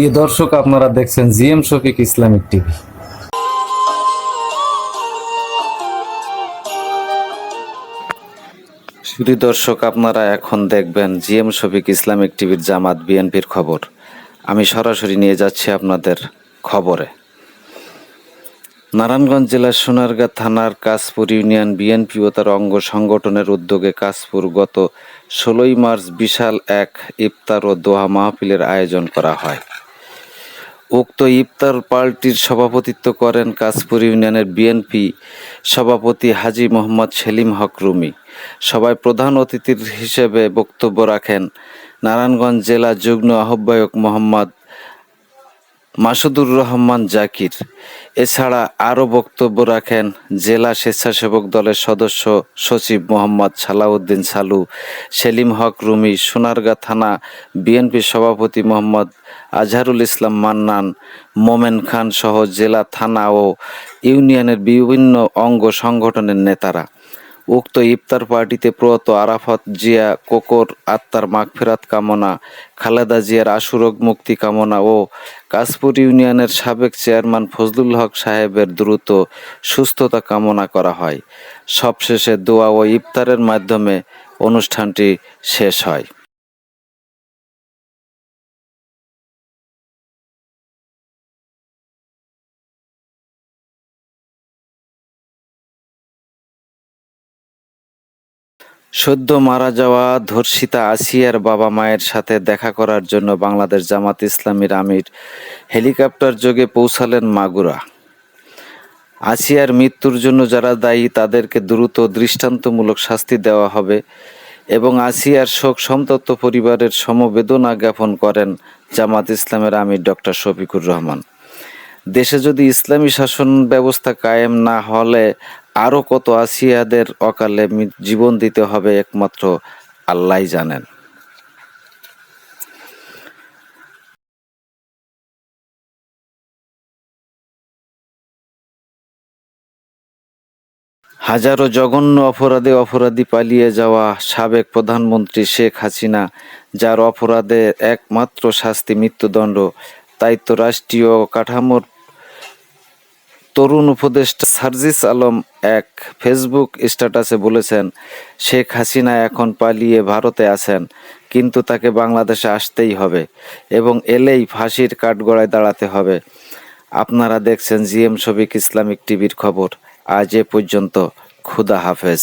প্রিয় দর্শক, আপনারা দেখছেন জিএম শফিক ইসলামিক টিভি। প্রিয় দর্শক, আপনারা এখন দেখবেন জিএম শফিক ইসলামিক টিভির জামাত বিএনপির খবর। আমি সরাসরি নিয়ে যাচ্ছি আপনাদের খবরে। নারায়ণগঞ্জ জেলার সোনারগাঁ থানার কাশপুর ইউনিয়ন বিএনপি ও তার অঙ্গ সংগঠনের উদ্যোগে কাশপুর গত ষোলোই মার্চ বিশাল এক ইফতার ও দোহা মাহফিলের আয়োজন করা হয়। উক্ত ইফতার পার্টির সভাপতিত্ব করেন কাশপুর ইউনিয়নের বিএনপি সভাপতি হাজি মোহাম্মদ সেলিম হক রুমি। সবাই প্রধান অতিথির হিসেবে বক্তব্য রাখেন নারায়ণগঞ্জ জেলা যুগ্ম আহ্বায়ক মোহাম্মদ মাসুদুর রহমান জাকির। এছাড়া আরও বক্তব্য রাখেন জেলা স্বেচ্ছাসেবক দলের সদস্য সচিব মোহাম্মদ সালাউদ্দিন সালু, সেলিম হক রুমি, সোনারগাঁ থানা বিএনপি সভাপতি মোহাম্মদ আজহারুল ইসলাম মান্নান, মোমেন খান সহ জেলা থানা ও ইউনিয়নের বিভিন্ন অঙ্গ সংগঠনের নেতারা। উক্ত ইফতার পার্টিতে প্রয়াত আরাফাত জিয়া, কোকর, আত্মার মাগফেরাত কামনা, খালেদা জিয়ার আশুরোগ মুক্তি কামনা ও কাশপুর ইউনিয়নের সাবেক চেয়ারম্যান ফজলুল হক সাহেবের দ্রুত সুস্থতা কামনা করা হয়। সবশেষে দোয়া ও ইফতারের মাধ্যমে অনুষ্ঠানটি শেষ হয়। সদ্য মারা যাওয়া ধর্ষিতা আসিয়ার বাবা মায়ের সাথে দেখা করার জন্য বাংলাদেশ জামাত ইসলামীর আমির হেলিকপ্টার যোগে পৌঁছালেন মাগুরা। আসিয়ার মৃত্যুর জন্য যারা দায়ী, তাদেরকে দ্রুত দৃষ্টান্তমূলক শাস্তি দেওয়া হবে এবং আসিয়ার শোক সন্তপ্ত পরিবারের সমবেদনা জ্ঞাপন করেন জামাত ইসলামের আমির ডক্টর শফিকুর রহমান। দেশে যদি ইসলামী শাসন ব্যবস্থা কায়েম না হলে আরও কত আসিয়াদের অকালে জীবন দিতে হবে একমাত্র আল্লাহ জানেন। হাজারো জঘন্য অপরাধে অপরাধী পালিয়ে যাওয়া সাবেক প্রধানমন্ত্রী শেখ হাসিনা, যার অপরাধে একমাত্র শাস্তি মৃত্যুদণ্ড, তাই তো রাষ্ট্রীয় কাঠামোর তরুণ উপদেষ্টা সার্জিস আলম এক ফেসবুক স্ট্যাটাসে বলেছেন, শেখ হাসিনা এখন পালিয়ে ভারতে আছেন, কিন্তু তাকে বাংলাদেশে আসতেই হবে এবং এলেই ফাঁসির কাঠগড়ায় দাঁড়াতে হবে। আপনারা দেখছেন জিএম শফিক ইসলামিক টিভির খবর। আজ এ পর্যন্ত, খুদা হাফেজ।